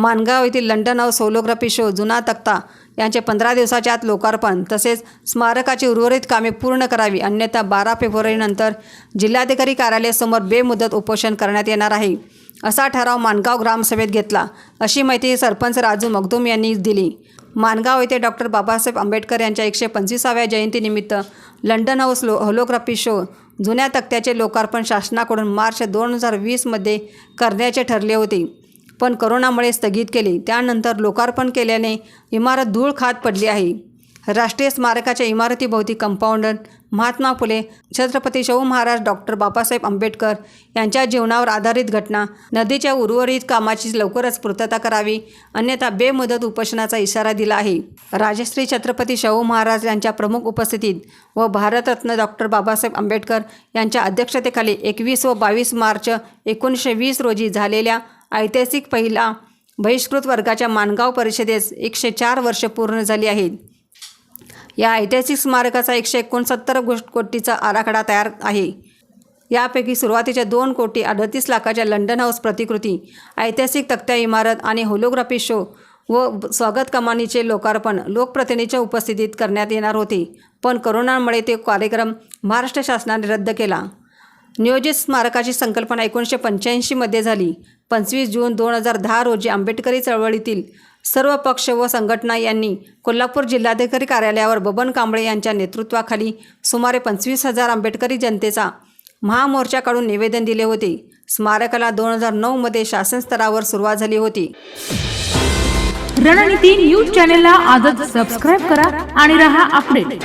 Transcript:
मानगाव येथील London house सोलोग्राफी show जुना तक्ता यांचे पंधरा दिवसाच्या आत लोकार्पण. तसेच स्मारकाची उर्वरित कामे पूर्ण करावी. अन्यथा बारा फेब्रुवारीनंतर जिल्हाधिकारी कार्यालयासमोर बेमुदत उपोषण करण्यात येणार आहे. असा ठराव मानगाव ग्रामसभेत घेतला. अशी माहिती सरपंच राजू मगदूम यांनी दिली. मानगाव येथे डॉक्टर बाबासाहेब आंबेडकर यांच्या एकशे पंचवीसाव्या जयंतीनिमित्त लंडन हाऊस लो होलोग्राफी शो जुन्या तक्त्याचे लोकार्पण शासनाकडून मार्च दोन हजार वीसमध्ये करण्याचे ठरले होते. पण करोनामुळे स्थगित केले. त्यानंतर लोकार्पण केल्याने इमारत धूळ खात पडली आहे. राष्ट्रीय स्मारकाच्या इमारतीभोवती कंपाऊंडर महात्मा फुले छत्रपती शाहू महाराज डॉक्टर बाबासाहेब आंबेडकर यांच्या जीवनावर आधारित घटना नदीच्या उर्वरित कामाची लवकरच पूर्तता करावी अन्यथा बेमुदत उपोषणाचा इशारा दिला आहे. राजश्री छत्रपती शाहू महाराज यांच्या प्रमुख उपस्थितीत व भारतरत्न डॉक्टर बाबासाहेब आंबेडकर यांच्या अध्यक्षतेखाली एकवीस व बावीस मार्च एकोणीसशे वीस रोजी झालेल्या ऐतिहासिक पहिला बहिष्कृत वर्गाच्या मानगाव परिषदेस एकशे चार वर्ष पूर्ण झाली आहेत. या ऐतिहासिक स्मारकाचा एकशे एकोणसत्तर गोष्ट कोटीचा आराखडा तयार आहे. यापैकी सुरुवातीच्या दोन कोटी अडतीस लाखाच्या लंडन हाऊस प्रतिकृती ऐतिहासिक तक्त्या इमारत आणि होलोग्राफी शो व स्वागत कमानीचे लोकार्पण लोकप्रतिनिधीच्या उपस्थितीत करण्यात येणार होते. पण करोनामुळे ते कार्यक्रम महाराष्ट्र शासनाने रद्द केला. नियोजित स्मारकाची संकल्पना एकोणीसशे पंच्याऐंशीमध्ये झाली. पंचवीस जून दोन हजार दहा रोजी आंबेडकरी चळवळीतील सर्व पक्ष व संघटना यांनी कोल्हापूर जिल्हाधिकारी कार्यालयावर बबन कांबळे यांच्या नेतृत्वाखाली सुमारे पंचवीस हजार आंबेडकरी जनतेचा महामोर्चा काढून निवेदन दिले होते. स्मारकाला दोन हजार नऊमध्ये शासन स्तरावर सुरुवात झाली होती. रणनीती न्यूज चॅनेलला आजच सबस्क्राईब करा आणि रहा अपडेट